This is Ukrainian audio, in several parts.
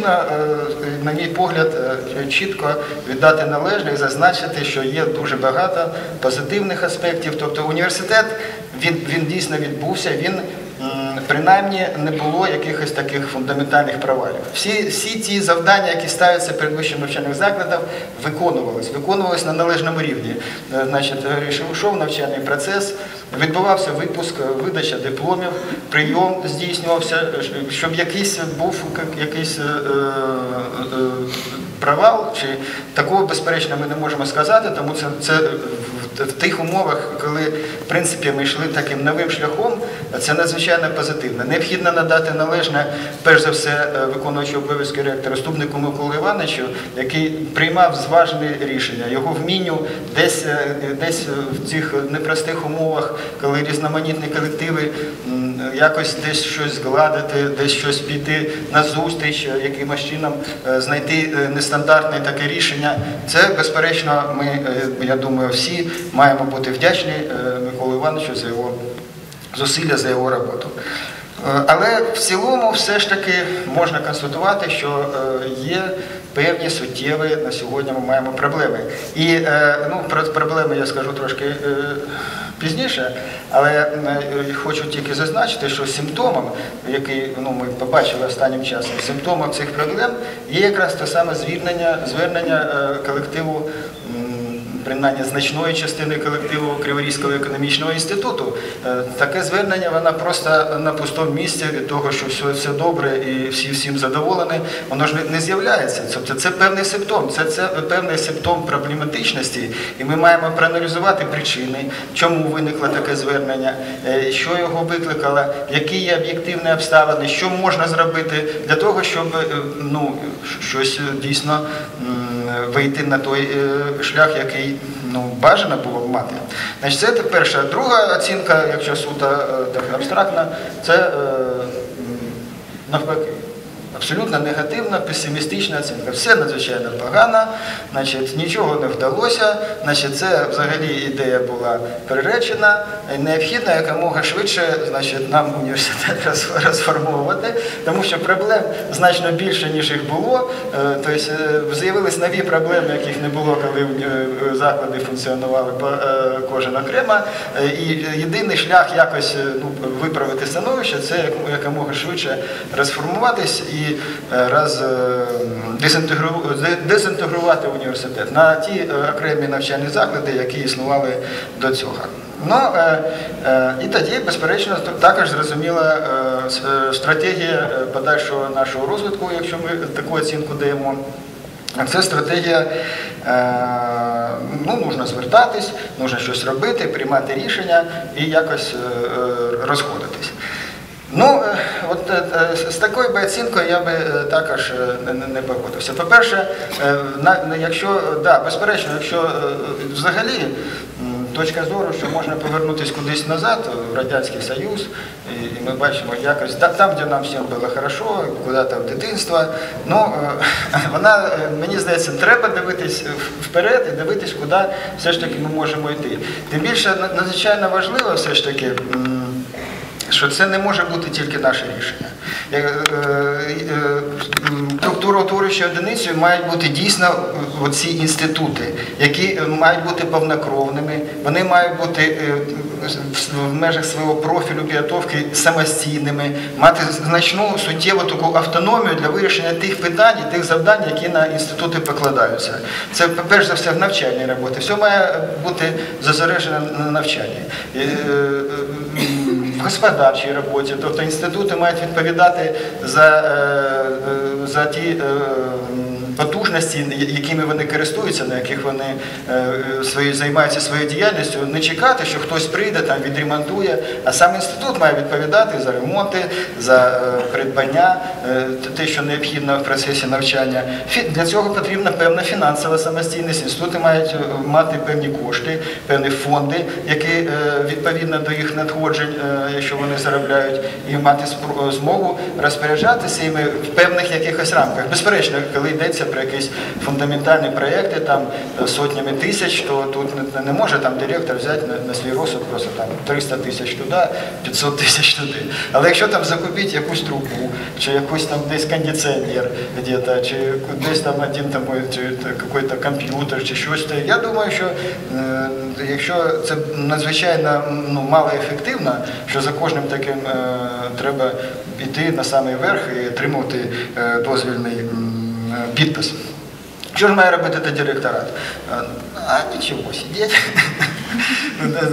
необхідно, е, на мій погляд, е, чітко віддати належне і зазначити, що є дуже багато позитивних аспектів. Тобто університет він, він дійсно відбувся. Він принаймні не було якихось таких фундаментальних провалів. Всі, всі ті завдання, які ставляться перед вищим навчальним закладом, виконувались, виконувались на належному рівні. Е, Значить, йшов навчальний процес, відбувався випуск, е, видача дипломів, прийом здійснювався, е, щоб якийсь був якийсь е, е, провал, чи такого безперечно ми не можемо сказати, тому це, це в, тих умовах, коли в принципі ми йшли таким новим шляхом, це надзвичайно позитивно. Необхідно надати належне, перш за все, е, виконуючи обов'язки ректора, ступнику Миколу Івановичу, який приймав зважені рішення. Його вмінню десь, е, десь в цих непростих умовах, коли різноманітні колективи якось десь щось згладити, десь щось піти на зустріч, е, якимось чином е, знайти е, нестандартне таке рішення. Це безперечно, ми, я думаю, всі маємо бути вдячні Миколі Івановичу за його зусилля, за його роботу. Але в цілому все ж таки можна констатувати, що є певні суттєві на сьогодні ми маємо проблеми. І е, ну, про проблеми я скажу трошки е, пізніше, але е, хочу тільки зазначити, що симптомом, який ну, ми побачили останнім часом, симптомом цих проблем є якраз те саме звернення, звернення колективу. Принаймні значної частини колективу Криворізького економічного інституту. Е, Таке звернення вона просто на пустому місці від того, що все, все добре і всі всім задоволені, воно ж не, з'являється. Тобто це певний симптом, це, це певний симптом проблематичності, і ми маємо проаналізувати причини, чому виникло таке звернення, е, що його викликало, які є об'єктивні обставини, що можна зробити для того, щоб е, ну, щось дійсно вийти на той е, шлях, який ну, бажано було б мати. Значить, це перша. Друга оцінка, якщо суто е, абстрактна, це е, навпаки. Абсолютно негативна, песимістична оцінка. Все надзвичайно погано, значить, нічого не вдалося, значить, це взагалі ідея була приречена. Необхідно якомога швидше значить, нам університет розформовувати, тому що проблем значно більше, ніж їх було. Е, Тобто е, з'явились нові проблеми, яких не було, коли е, заклади функціонували кожен окремо. І єдиний шлях якось ну, виправити становище це як- якомога швидше розформуватись і е, роз, е, дезінтегру- де- дезінтегрувати університет на ті е, окремі навчальні заклади, які існували до цього. Ну, і тоді, безперечно, також зрозуміла стратегія подальшого нашого розвитку, якщо ми таку оцінку даємо. Це стратегія, ну, нужно звертатись, нужно щось робити, приймати рішення і якось розходитись. Ну, е, от е, е, з такою би оцінкою я би також не- погодився. По-перше, якщо, да, безперечно, якщо взагалі точка зору, що можна повернутися кудись назад, в Радянський Союз, і, ми бачимо якось та- там, де нам всім було хорошо, куди-то в дитинство, ну, вона, мені здається, треба дивитись вперед і дивитись, куди все ж таки ми можемо йти. Тим більше на- надзвичайно важливо все ж таки. Що це не може бути тільки наше рішення. Е, е, е, Структуроутворюючою одиницею мають бути дійсно е, оці інститути, які е, мають бути повнокровними, вони мають бути е, в- межах свого профілю підготовки самостійними, мати значну суттєву таку автономію для вирішення тих питань тих завдань, які на інститути покладаються. Це перш за все в навчальній роботі. Все має бути зосереджено на навчанні. Господарчій роботі, тобто інститути мають відповідати за, е, е, за ті е, потужності, якими вони користуються, на яких вони е, свої, займаються своєю діяльністю, не чекати, що хтось прийде, там відремонтує, а сам інститут має відповідати за ремонти, за е, придбання, е, те, що необхідно в процесі навчання. Для цього потрібна певна фінансова самостійність. Інститути мають е, мати певні кошти, певні фонди, які е, відповідно до їх надходжень, е, якщо вони заробляють, і мати змогу розпоряджатися іми в певних якихось рамках. Безперечно, коли йдеться про якісь фундаментальні проекти там е, сотнями тисяч, то тут не, не може там директор взяти на, на свій розсуд просто там 300 тисяч туди, 500 тисяч туди. Але якщо там закупити якусь трубу, чи якийсь там десь кондиціонер, где-то, чи десь там один там чи якийсь комп'ютер, чи щось, то я думаю, що е, якщо це надзвичайно ну, малоефективно, що за кожним таким е, треба йти на самий верх і отримувати е, дозвільний підпис. Що ж має робити та директорат? Е, А нічого, сидіть.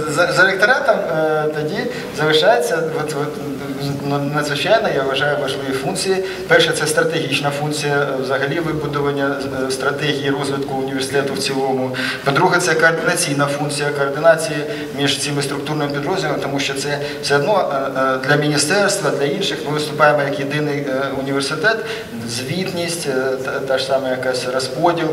За, ректоратом е, тоді залишається надзвичайно, я вважаю, важливі функції. Перше, це стратегічна функція, е, взагалі вибудування е, стратегії розвитку університету в цілому. По-друге, це координаційна функція координації між цими структурними підрозділами, тому що це все одно для міністерства, для інших ми виступаємо як єдиний університет. Звітність, та, ж сама якась розподіл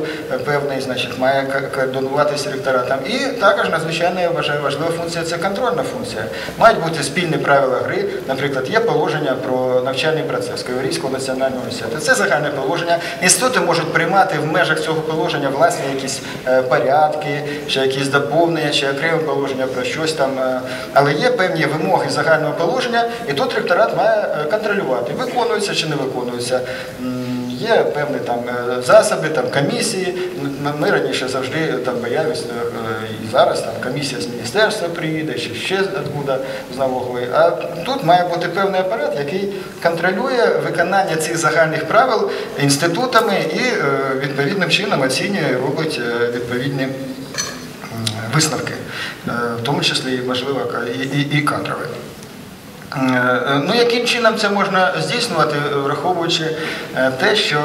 певний, значить, має координуватися ректоратом. І також надзвичайно я вважаю важлива функція це контрольна функція. Мають бути спільні правила гри. Наприклад, є положення про навчальний процес Криворізького національного університету. Це загальне положення. Інститути можуть приймати в межах цього положення власні якісь е, порядки, чи якісь доповнення, чи окреме положення про щось там. е. Але є певні вимоги загального положення, і тут ректорат має е, контролювати, виконуються чи не виконуються. Є певні там е, засоби, там комісії. Ми раніше завжди там боялись, е, е, і зараз там комісія з міністерства приїде, чи ще откуда з налогової. А тут має бути певний апарат, який контролює виконання цих загальних правил інститутами і е, відповідним чином оцінює, робить е, відповідні висновки, е, в тому числі можливо і кадрові. Е, Ну, яким чином це можна здійснювати, е, враховуючи е, те, що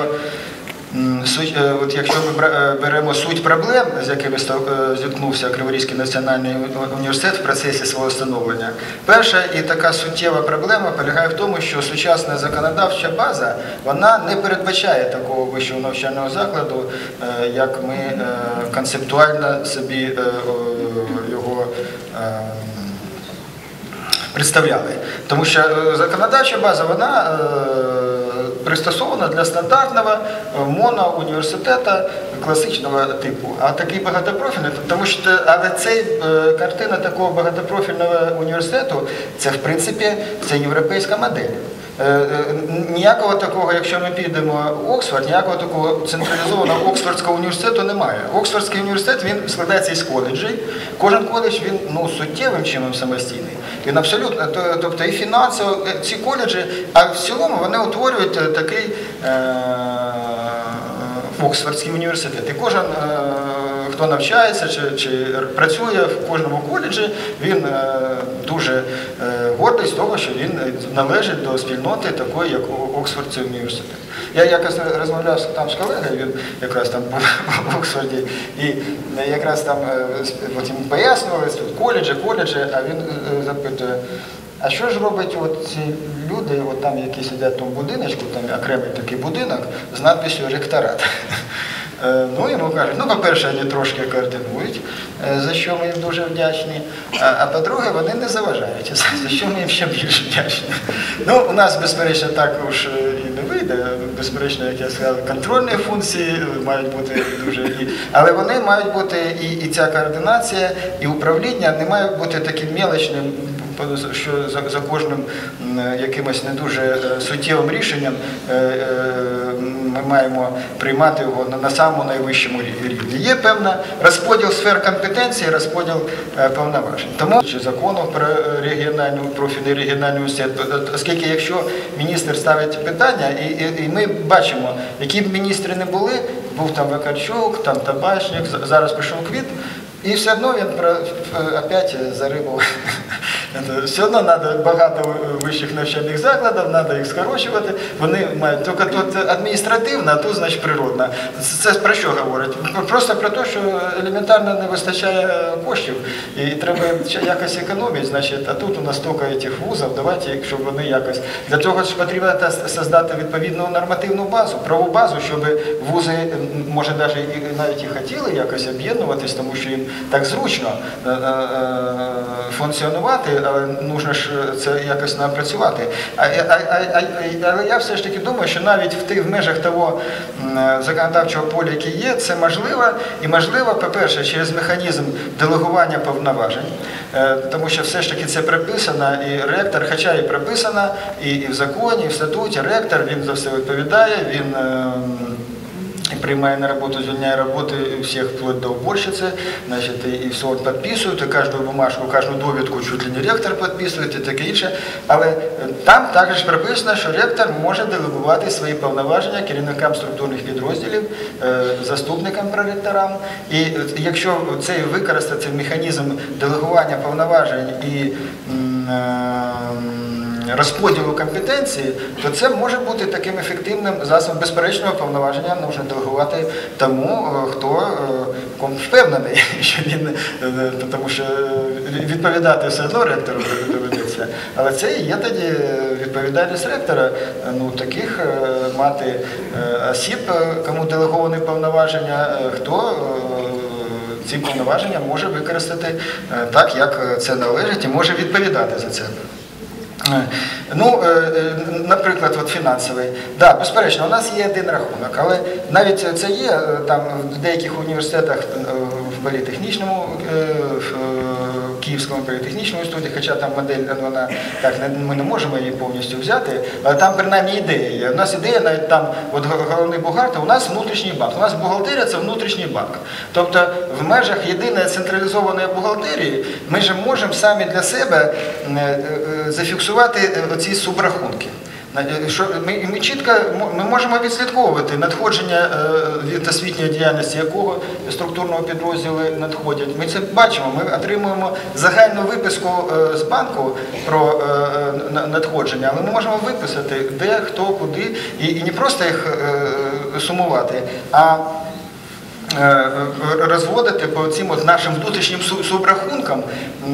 е, от якщо ми е, беремо суть проблем, з якими е, зіткнувся Криворізький національний університет в процесі свого становлення, перша і така суттєва проблема полягає в тому, що сучасна законодавча база вона не передбачає такого вищого навчального закладу, е, як ми е, концептуально собі е, його. Представляли. Тому що е, законодавча база вона е, пристосована для стандартного е, моноуніверситету класичного типу. А такий багатопрофільний, тому що але цей картина такого багатопрофільного університету це в принципі це європейська модель. Ніякого такого, якщо ми підемо в Оксфорд, ніякого такого централізованого Оксфордського університету немає. Оксфордський університет він складається із коледжей. Кожен коледж він ну суттєвим чином самостійний. Він абсолютно, то- тобто і фінансово е, ці коледжі, а в цілому вони утворюють е, такий е, Оксфордський університет. І кожен, е, хто навчається чи, чи працює в кожному коледжі, він е, дуже е, гордий з того, що він належить до спільноти такої, як Оксфордський університет. Я якось розмовляв там з колегою, він якраз там був в Оксфорді, і якраз там е, от йому пояснювали, що коледжі, коледжі, а він е, запитує. А що ж робить от ці люди, от там, які сидять в тому будиночку, там окремий такий будинок з надписью ректорат. Е, Ну, йому кажуть, ну, по-перше, вони трошки координують, е, за що ми їм дуже вдячні. А, а по-друге, вони не заважають, за що ми їм ще більше вдячні. Ну, у нас, безперечно, також е, і не вийде. Безперечно, як я сказав, контрольні функції мають бути дуже. Але вони мають бути і, і ця координація, і управління не має бути таким мелочним що за, кожним якимось не дуже е, суттєвим рішенням е, е, ми маємо приймати його на, самому найвищому рі- рівні. Є певна розподіл сфер компетенції, розподіл повноважень. Тому чи закону про регіональну профільний регіональний університет, оскільки якщо міністр ставить питання, і, і, ми бачимо, які б міністри не були, був там Вакарчук, там Табачник, зараз пішов Квіт, і все одно він про, за рибу. Це Все одно треба багато вищих навчальних закладів, треба їх скорочувати. Вони мають тільки тут адміністративна, а тут, значить, природна. Це про що говорить? Просто про те, що елементарно не вистачає коштів і треба якось економити. Значить, а тут у нас стільки цих вузів, давайте, щоб вони якось для того ж потрібно создати відповідну нормативну базу, правову базу, щоб вузи, може, навіть навіть і хотіли якось об'єднуватись, тому що їм так зручно е, е, е, але нужно ж це якось напрацювати. А, а, а, а, але я все ж таки думаю, що навіть в тих в межах того е, законодавчого поля, яке є, це можливо. І можливо, по-перше, через механізм делегування повноважень, Е, тому що все ж таки це прописано, і ректор, хоча і прописано, і, і в законі, і в статуті, ректор він за все відповідає, він. И приймає на роботу, звільняє роботи всіх вплоть до уборщиці, значить, і, все підписують, і кожну бумажку, кожну довідку чуть ли не ректор підписує і таке інше. Але е, там також прописано, що ректор може делегувати свої повноваження керівникам структурних підрозділів, е, заступникам проректорам. І е, якщо цей використати механізм делегування повноважень і м, розподілу компетенції, то це може бути таким ефективним засобом безперечного повноваження можна делегувати тому, е, хто е, ком впевнений, що він е, тому що відповідати все одно ректору доведеться. Але це і є тоді відповідальність ректора. Е, Ну таких е, мати е, осіб, е, кому делеговані повноваження, е, хто е, ці повноваження може використати е, так, як це належить, і може відповідати за це. Е, Ну, е, е, наприклад, от фінансовий. Да, безперечно, у нас є один рахунок, але навіть це є там в деяких університетах в політехнічному, в Київському політехнічному інституті, хоча там модель вона так ми не можемо її повністю взяти, але там принаймні ідея є. У нас ідея навіть там, от головний бухгалтер, у нас внутрішній банк. У нас бухгалтерія це внутрішній банк. Тобто в межах єдиної централізованої бухгалтерії ми ж можемо самі для себе е, е, зафіксувати е, оці субрахунки. Е, Що ми, ми чітко ми можемо відслідковувати надходження е, від освітньої діяльності якого структурного підрозділу надходять. Ми це бачимо. Ми отримуємо загальну виписку е, з банку про е, е, на- надходження, але ми можемо виписати, де, хто, куди, і, і не просто їх е, сумувати, а е, розводити по цим от нашим внутрішнім субрахункам.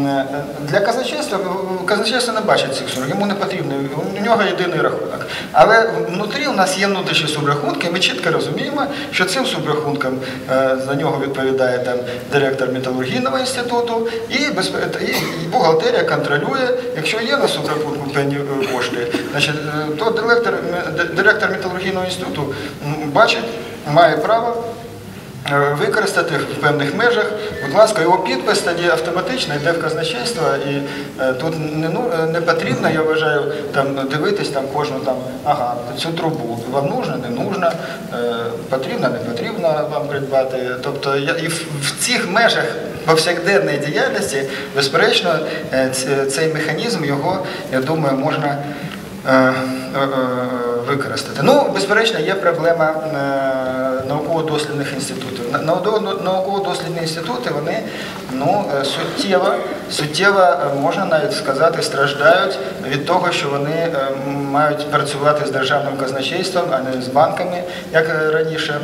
Е, Для казначейства е, казначейство не бачить цих сумок, йому не потрібно, у нього єдиний рахунок. Але внутрі у нас є внутрішні субрахунки, ми чітко розуміємо, що цим субрахункам е, за нього відповідає там директор металургійного інституту, і, безпе- і бухгалтерія контролює, якщо є на субрахунку певні е, кошти, значить, е, то директор, директор металургійного інституту бачить, має право е, використати в певних межах. Будь ласка, його підпис тоді автоматично йде в казначейство, і е, тут не, ну, е, не потрібно, я вважаю, там дивитись там кожну там, ага, цю трубу. Вам нужно, не нужно, е, потрібно, не потрібно вам придбати. Тобто я, і в, в цих межах повсякденної діяльності, безперечно, е, цей механізм його, я думаю, можна. е, е, е, використати. Ну, безперечно, є проблема е, науково-дослідних інститутів. Науково- Науково-дослідні інститути, вони ну, е, суттєво, суттєво, е, можна навіть сказати, страждають від того, що вони мають працювати з державним казначейством, а не з банками, як раніше.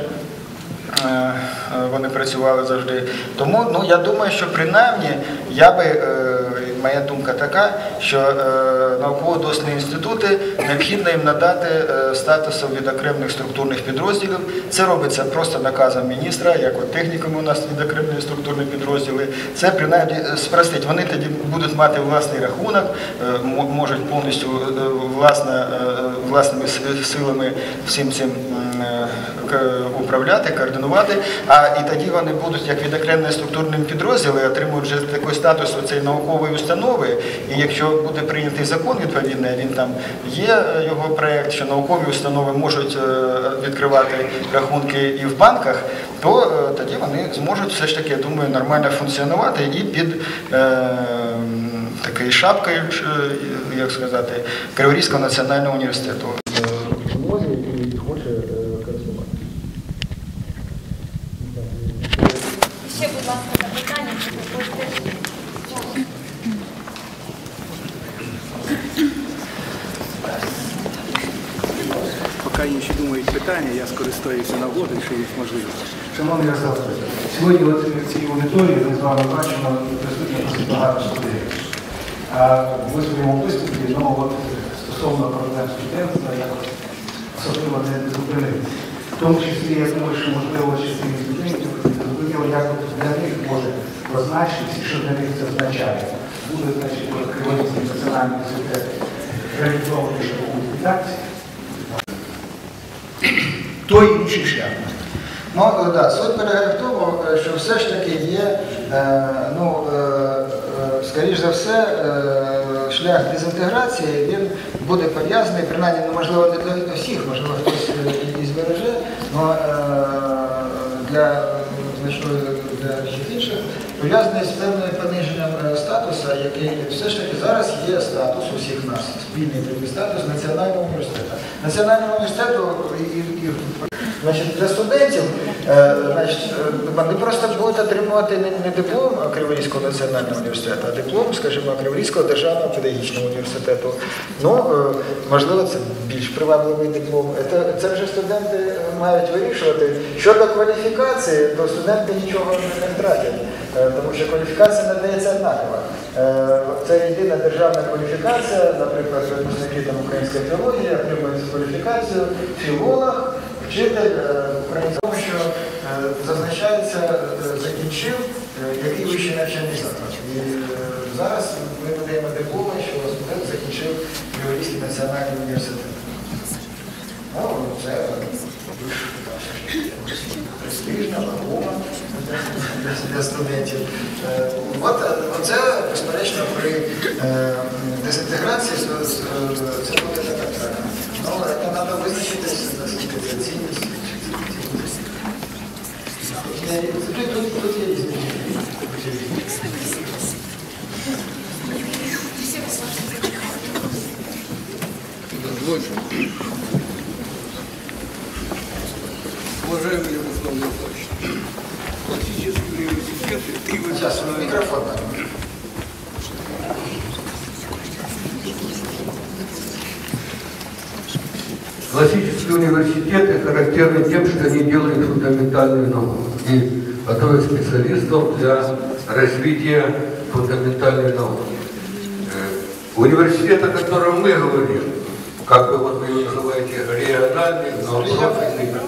Вони працювали завжди. Тому ну, я думаю, що принаймні я би, моя думка така, що е, науково-дослідні інститути необхідно їм надати е, статусу від структурних підрозділів. Це робиться просто наказом міністра, як от техніками у нас відокремлені структурні підрозділи. Це принаймні е, спростить. Вони тоді будуть мати власний рахунок, можуть повністю власне, власними силами всім цим управляти, координувати, а і тоді вони будуть як відокремлені структурні підрозділи, отримують вже такий статус цієї наукової установи. І якщо буде прийнятий закон відповідний, він там є е, його проєкт, що наукові установи можуть е, відкривати рахунки і в банках, то е, тоді вони зможуть все ж таки, я думаю, нормально функціонувати і під такою шапкою, як сказати, Криворізького національного університету. Ще, будь ласка, запитання, питання, я скористаюся нагодою, що є можливість. Шановний Ярослав, сьогодні в цій аудиторії ми з вами бачимо присутні багато студентів. В своєму виступі ну, стосовно проблем студентства, я от особливо не зупинився. В тому числі, я думаю, що можливо частині студентів зрозуміло, як для них може позначитися, що для них це означає. буде, значить, Кривонівський національний університет реалізований у редакції. Той інший шлях. Ну, е, да, суть полягає в тому, е, що все ж таки є, е, ну, скоріш за все, шлях дезінтеграції, він буде пов'язаний, принаймні, ну, можливо, не для всіх, можливо, хтось і збереже, але для значної для всіх інших, пов'язаний з певним пониженням е, статусу, який все ж таки зараз є статус усіх нас, спільний статус Національного університету. Національного університету і, і, Значить, для студентів е, значить, е, вони просто будуть отримувати не, диплом Криворізького національного університету, а диплом, скажімо, Криворізького державного педагогічного університету. Ну, можливо, це більш привабливий диплом. Це, це вже студенти мають вирішувати. Щодо кваліфікації, то студенти нічого не втратять, тому що кваліфікація надається однакова. Е, Це єдина державна кваліфікація, наприклад, випускники там української філології отримують кваліфікацію філолог, вчитель е, українського, що е, зазначається, е, закінчив е, який вищий навчальний заклад. І е, зараз ми надаємо дипломи, що студент закінчив Криворізький національний університет. Ну, це більш така все ж таки престижна, вагома для, для студентів. Е, От е, це, безперечно, при е, дезінтеграції з- з- е, це буде така так. Ну, це треба визначитись, наскільки це цінність. чи це цінність. Е, Тут, тут, тут є різні. Уважаемый фундаментальную науку и готовят специалистов для развития фундаментальной науки. Э, Университет, о котором мы говорим, как бы вот его называете, региональный, но профильный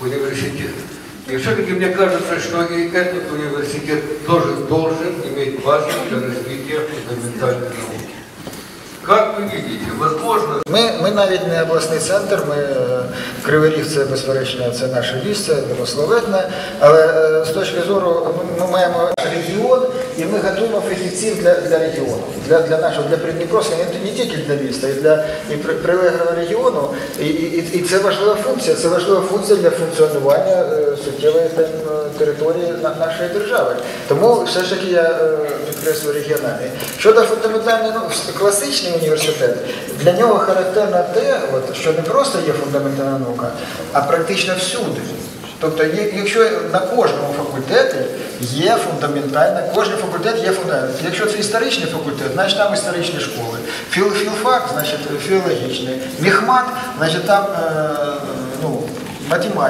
университет. И все-таки мне кажется, что и этот университет тоже должен иметь базу для развития фундаментальной науки. Как вы видите, возможно, Ми, ми навіть не обласний центр, ми е, Кривий Ріг це безперечно це наше місце, Милословетне, але е, з точки зору ми маємо регіон і ми готуємо фахівців для, для регіону, для, для нашого, для Придніпровська, не, тільки для міста, і для і при- прилеглого регіону. І, і, і це важлива функція, це важлива функція для функціонування е, суттєвої там, е, території нашої держави. Тому все ж таки я е, підкреслюю регіональний. Щодо фундаментальної ну, класичний університет, для нього характерно те, от, що не просто є фундаментальна наука, а практично всюди. Тобто, якщо на кожному факультеті є фундаментальна, кожен факультет є фундамент. Якщо це історичний факультет, значить там історичні школи. Філ, філфак, значить філологічний. Міхмат, значить там е, ну, математика.